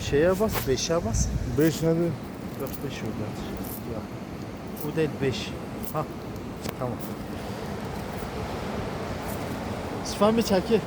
şeye bas, 5'e bas. 5 nedir? Yok 5 oradadır. Yok. Bu değil 5. Ha. Tamam. Sıfan bir çekil.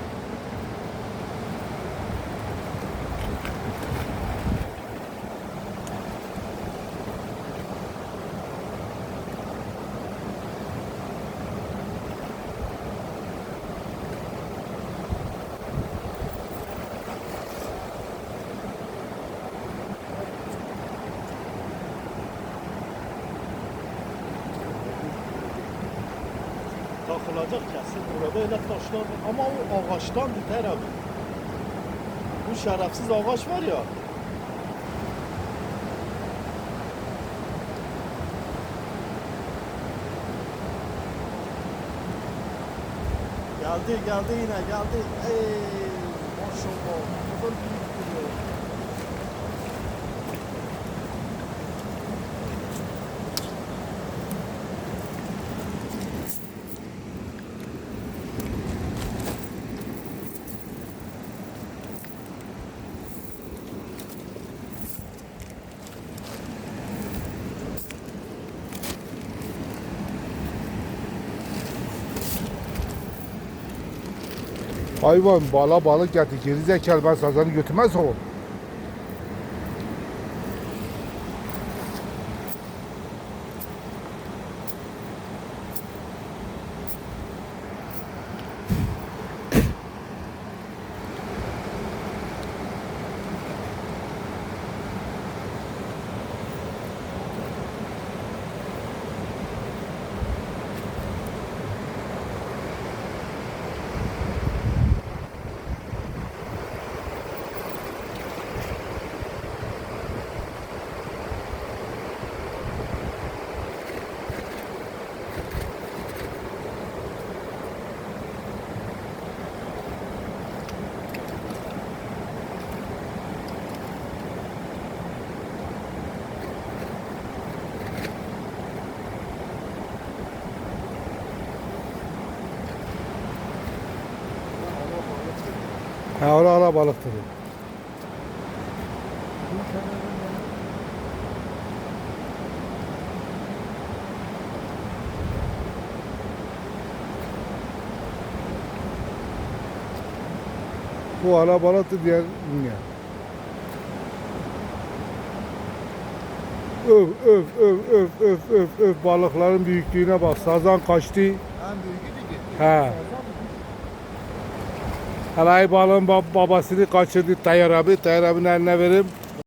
Takılacak kesin burada öyle taşlar var. ama o ağaçtan biter abi. Bu şerefsiz ağaç var ya. Geldi geldi yine geldi. Ey maşallah. Ne kadar büyük duruyor. Hayvan bala balık getir. Geri zekalı ben sazanı götürmez o. Ha ara ara balıktır. Bu ara balıktır diye bilmiyorum. Öf öf öf öf öf öf öf balıkların büyüklüğüne bak. Sazan kaçtı. En büyüğü de He. Halay balığın bab- babasını kaçırdı Tayyar abi. Tayyar abinin eline verip